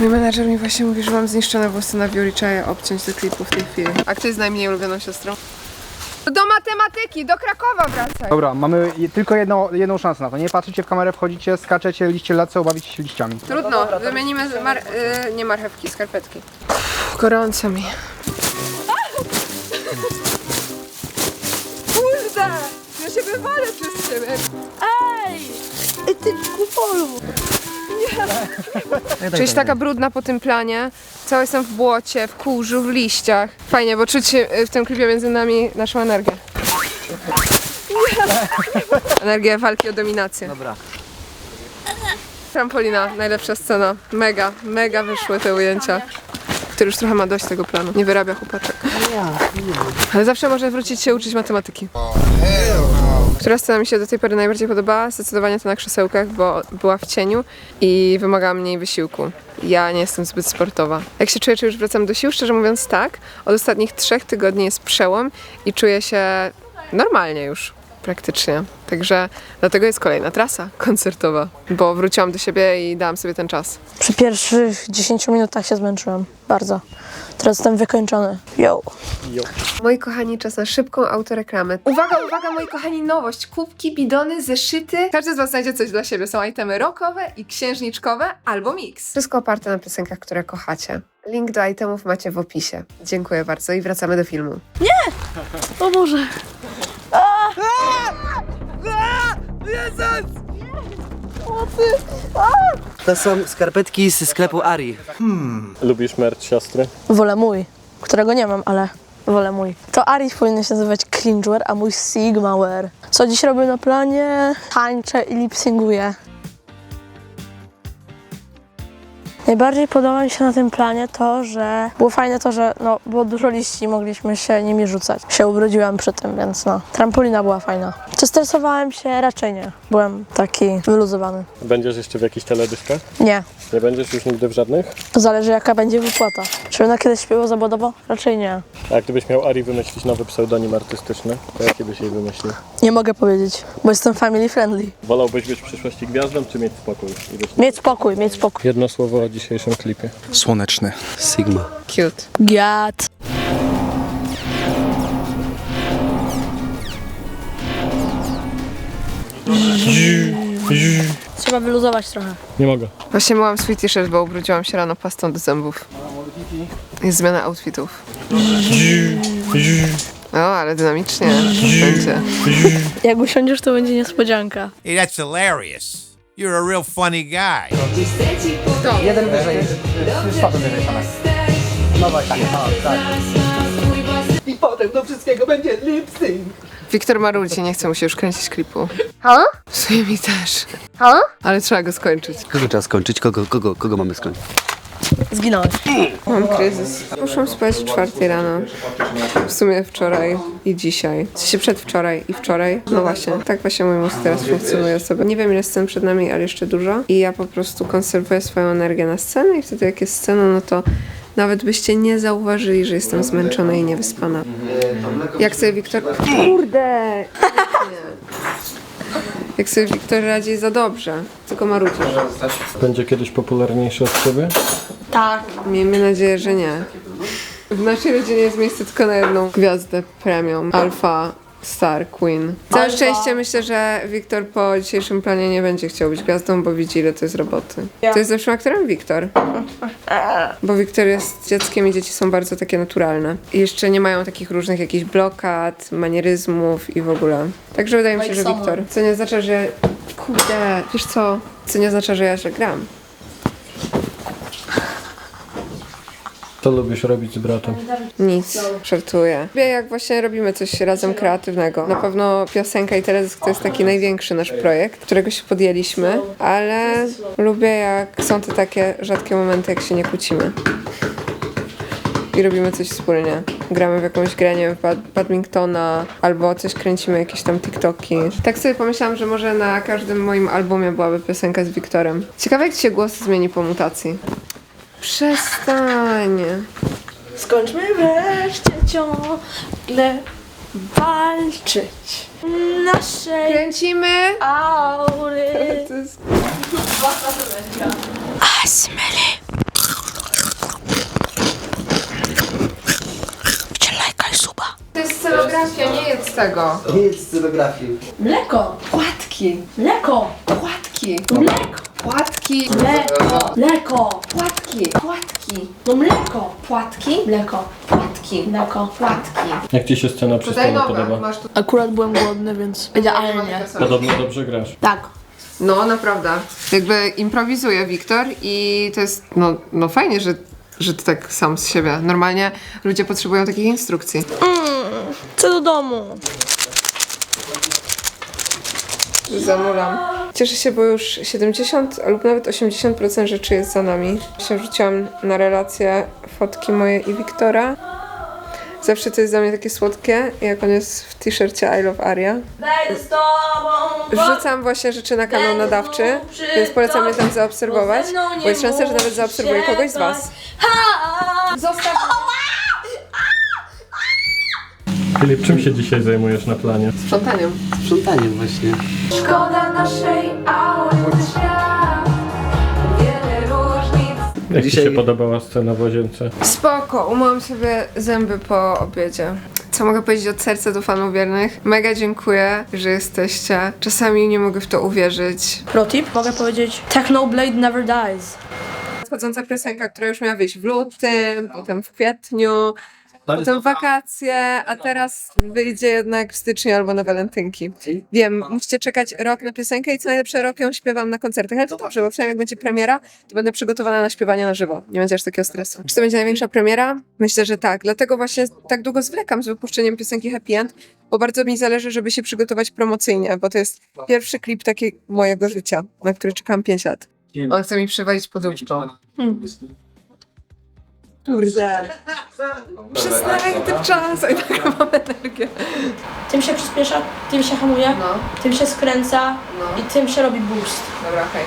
Mój menadżer mi właśnie mówi, że mam zniszczone włosy na biur i trzeba je obciąć do klipu w tej chwili. A kto jest najmniej ulubioną siostrą? Do matematyki, do Krakowa wracaj. Dobra, mamy je- tylko jedną, jedną szansę na to. Nie patrzycie w kamerę, wchodzicie, skaczecie, liście lecą, bawicie się liściami. Trudno, wymienimy z mar- y, nie marchewki, skarpetki. Gorąco mi. Kurde! Ja się wywalę przez ciebie. Ej! Ej, ty kupolu! Się taka brudna po tym planie. Cała jestem w błocie, w kurzu, w liściach. Fajnie, bo czuć się y, w tym klipie między nami naszą energię. Energię walki o dominację. Dobra. Trampolina, najlepsza scena. Mega, mega wyszły te ujęcia. Który już trochę ma dość tego planu. Nie wyrabia chłopaczek. Ale zawsze może wrócić się uczyć matematyki. Która scena mi się do tej pory najbardziej podobała? Zdecydowanie to na krzesełkach, bo była w cieniu i wymagała mniej wysiłku. Ja nie jestem zbyt sportowa. Jak się czuję, czy już wracam do sił? Szczerze mówiąc tak. Od ostatnich trzech tygodni jest przełom i czuję się normalnie już praktycznie. Także dlatego jest kolejna trasa koncertowa, bo wróciłam do siebie i dałam sobie ten czas. Przy pierwszych 10 minutach się zmęczyłem. Bardzo. Teraz jestem wykończony. Yo. Moi kochani, czas na szybką autoreklamę. Uwaga, uwaga, moi kochani, nowość. Kubki, bidony, zeszyty. Każdy z Was znajdzie coś dla siebie. Są itemy rockowe i księżniczkowe albo mix. Wszystko oparte na piosenkach, które kochacie. Link do itemów macie w opisie. Dziękuję bardzo i wracamy do filmu. O Boże. To są skarpetki z sklepu Ari. Lubisz merch siostry? Wolę mój, którego nie mam, ale wolę mój. To Arif powinien się nazywać Cringewear, a mój Sigmaware. Co dziś robię na planie? Tańczę i lipsynguję. Najbardziej podoba mi się na tym planie to, że było fajne to, że no, było dużo liści i mogliśmy się nimi rzucać. Się ubrudziłam przy tym, więc no, trampolina była fajna. Czy stresowałem się? Raczej nie. Byłem taki wyluzowany. Będziesz jeszcze w jakichś teledyskach? Nie. Nie będziesz już nigdy w żadnych? Zależy jaka będzie wypłata. Czy będę kiedyś śpiewał zawodowo? Raczej nie. A gdybyś miał Ari wymyślić nowy pseudonim artystyczny, to jaki byś jej wymyślił? Nie mogę powiedzieć, bo jestem family friendly. Wolałbyś być w przyszłości gwiazdą, czy mieć spokój? Mieć spokój, mieć spokój. Jedno słowo o dzisiejszym klipie. Słoneczny. Sigma. Cute. Giat. Trzeba wyluzować trochę. Nie mogę. Właśnie myłam swój t-shirt, bo ubrudziłam się rano pastą do zębów. Jest zmiana outfitów. No, ale dynamicznie będzie. Jak usiądziesz, to będzie niespodzianka. That's hilarious. You're a real funny guy. Jeden wyżej, spadł wyżej same. No właśnie, tak, tak. I potem do wszystkiego będzie lip sync. Wiktor marudzi, nie chce mu się już kręcić klipu. Ha? W sumie mi też. Ha? Ale trzeba go skończyć. Kogo trzeba skończyć? Kogo, kogo, kogo mamy skończyć? Zginąłeś. Mam kryzys. Poszłam spać w czwartej rano. W sumie wczoraj i dzisiaj. W sensie przedwczoraj i wczoraj. No właśnie, tak właśnie mój mózg teraz funkcjonuje sobie. Nie wiem ile scen przed nami, ale jeszcze dużo. I ja po prostu konserwuję swoją energię na scenę i wtedy jak jest scena, no to nawet byście nie zauważyli, że jestem zmęczona i niewyspana. Jak sobie Wiktor... Kurde! Jak sobie Wiktor radzi za dobrze. Tylko marudzisz. Będzie kiedyś popularniejszy od ciebie? Tak. Miejmy nadzieję, że nie. W naszej rodzinie jest miejsce tylko na jedną gwiazdę premium. Alfa Star Queen. Całe szczęście myślę, że Wiktor po dzisiejszym planie nie będzie chciał być gwiazdą, bo widzi ile to jest roboty. To jest zeszłym aktorem Wiktor. Bo Wiktor jest dzieckiem i dzieci są bardzo takie naturalne. I jeszcze nie mają takich różnych jakichś blokad, manieryzmów i w ogóle. Także wydaje mi się, że Wiktor. Co nie oznacza, że... Kurde, wiesz co? Co nie oznacza, że ja że gram. Co lubisz robić z bratem? Nic, żartuję. Lubię jak właśnie robimy coś razem kreatywnego. Na pewno piosenka i teledysk to jest taki największy nasz projekt, którego się podjęliśmy, ale lubię jak są te takie rzadkie momenty, jak się nie kłócimy. I robimy coś wspólnie. Gramy w jakąś grę, nie wiem, bad badmintona, albo coś kręcimy, jakieś tam TikToki. Tak sobie pomyślałam, że może na każdym moim albumie byłaby piosenka z Wiktorem. Ciekawe, jak ci się głos zmieni po mutacji. Przestań. Skończmy wreszcie ciągle walczyć. Nasze Kręcimy. aury. To jest- Asmeli. Czy lajka suba? To jest scenografia, nie jedz tego. Nie jest z scenografii. Mleko. Płatki. Mleko. Płatki. Mleko. Płatki. Mleko. Mleko. Płatki. Płatki. No mleko. Płatki. Mleko. Płatki. Mleko. Płatki. Jak ci się scena przy Podaj stole podoba? Masz tu. Akurat byłem głodny, więc idealnie. Podobno dobrze grasz. Tak. No, naprawdę. Jakby improwizuje Wiktor i to jest, no, no fajnie, że, że ty tak sam z siebie. Normalnie ludzie potrzebują takich instrukcji. Chcę do domu. Zamulam. Cieszę się, bo już 70 lub nawet 80% rzeczy jest za nami. Się wrzuciłam na relacje fotki moje i Wiktora. Zawsze to jest dla mnie takie słodkie, jak on jest w t-shircie I Love Aria. Wrzucam właśnie rzeczy na kanał nadawczy, więc polecam je tam zaobserwować, bo jest szansa, że nawet zaobserwuję kogoś z Was. Zostaw Filip, czym się dzisiaj zajmujesz na planie? sprzątaniem. Sprzątaniem właśnie. Szkoda naszej aury świat Wiele różnic Jak Dzisiaj- ci się podobała scena w łazience? Spoko, umyłam sobie zęby po obiedzie. Co mogę powiedzieć od serca do fanów wiernych? Mega dziękuję, że jesteście. Czasami nie mogę w to uwierzyć. Protip, mogę powiedzieć Techno Blade Never Dies. Nadchodząca piosenka, która już miała wyjść w lutym, potem w kwietniu, potem wakacje, a teraz wyjdzie jednak w styczniu albo na walentynki. Wiem, musicie czekać rok na piosenkę i co najlepsze rok ją śpiewam na koncertach, ale to dobrze, bo przynajmniej jak będzie premiera, to będę przygotowana na śpiewanie na żywo. Nie będzie aż takiego stresu. Czy to będzie największa premiera? Myślę, że tak. Dlatego właśnie tak długo zwlekam z wypuszczeniem piosenki Happy End, bo bardzo mi zależy, żeby się przygotować promocyjnie, bo to jest pierwszy klip taki mojego życia, na który czekam 5 lat. On chce mi przywalić poduszką. Kurde. Przestań tym czas, i tak mam energię. Tym się przyspiesza, tym się hamuje, No, tym się skręca no. i tym się robi boost. Dobra, okej.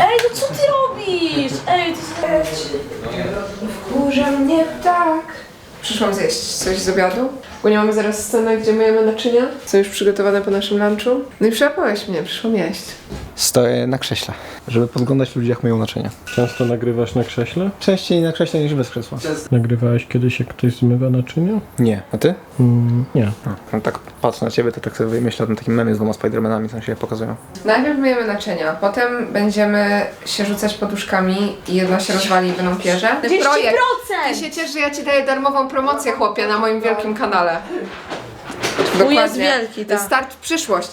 Ej, no co ty robisz? Ej, ty jesteś... Wkurza mnie tak. Przyszłam zjeść coś z obiadu, bo nie mamy zaraz scenę, gdzie myjemy naczynia. Są już przygotowane po naszym lunchu. No i przyłapałeś mnie, przyszłam jeść. Stoję na krześle, żeby podglądać ludzi jak myją naczynia. Często nagrywasz na krześle? Częściej na krześle niż bez krzesła. Nagrywałeś kiedyś, jak ktoś zmywa naczynia? Nie. A ty? Mm, nie. No, no tak patrzę na ciebie, to tak sobie myślę o tym takim memie z dwoma Spidermanami, co się pokazują. Najpierw myjemy naczynia, potem będziemy się rzucać poduszkami i jedna się rozwali i będą pierze. Ten projekt. Ty się ciesz, że ja ci daję darmową promocję, chłopie, na moim wielkim kanale. Mój jest wielki, To jest tak. start w przyszłość.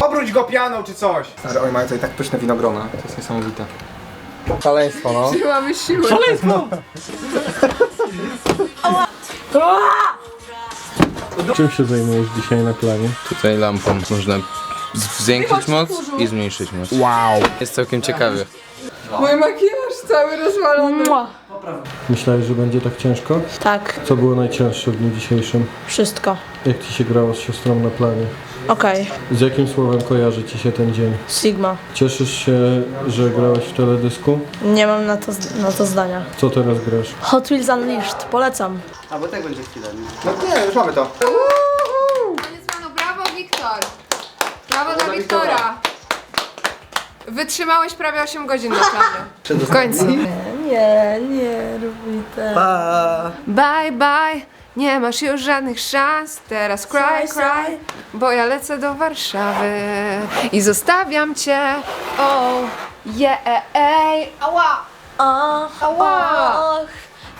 Obróć go pianą czy coś! Stary, oni mają tutaj tak pyszne winogrona, to jest niesamowite. Szaleństwo, no. Nie mamy siły. Czym się zajmujesz dzisiaj na planie? Tutaj lampą można zwiększyć moc i zmniejszyć moc. Wow! Jest całkiem ciekawy. Mój makijaż cały rozwalony. Myślałeś, że będzie tak ciężko? Tak, Co było najcięższe w dniu dzisiejszym? wszystko. Jak ci się grało z siostrą na planie? Okej, Z jakim słowem kojarzy ci się ten dzień? Sigma. Cieszysz się, że grałeś w teledysku? Nie mam na to, na to zdania. Co teraz grasz? Hot Wheels Unleashed, polecam. A bo tak będzie chwila. nie? No nie, już mamy to. Koniec planu. Brawo, Wiktor! Brawo dla Wiktora! Wytrzymałeś prawie 8 godzin na planie. W końcu. Nie, nie rób mi tak. Bye, bye. Nie masz już żadnych szans. Teraz cry, cry. Bo ja lecę do Warszawy. I zostawiam cię. O, yeah, ej. Ała. Ach, Ała. ach,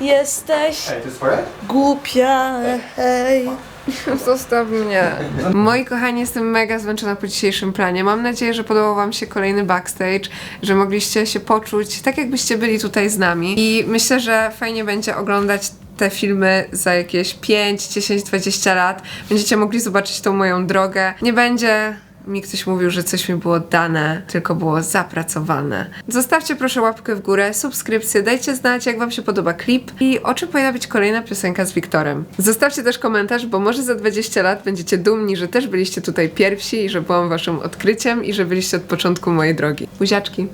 jesteś Ej, to jest twoje? głupia, hej. Zostaw mnie. Moi kochani, jestem mega zmęczona po dzisiejszym planie. Mam nadzieję, że podobał Wam się kolejny backstage, że mogliście się poczuć tak, jakbyście byli tutaj z nami. I myślę, że fajnie będzie oglądać te filmy za jakieś 5, 10, 20 lat. Będziecie mogli zobaczyć tą moją drogę. Nie będzie mi ktoś mówił, że coś mi było dane, tylko było zapracowane. Zostawcie proszę łapkę w górę, subskrypcję, dajcie znać, jak Wam się podoba klip i o czym powinna być kolejna piosenka z Wiktorem. Zostawcie też komentarz, bo może za 20 lat będziecie dumni, że też byliście tutaj pierwsi i że byłam Waszym odkryciem i że byliście od początku mojej drogi. Buziaczki!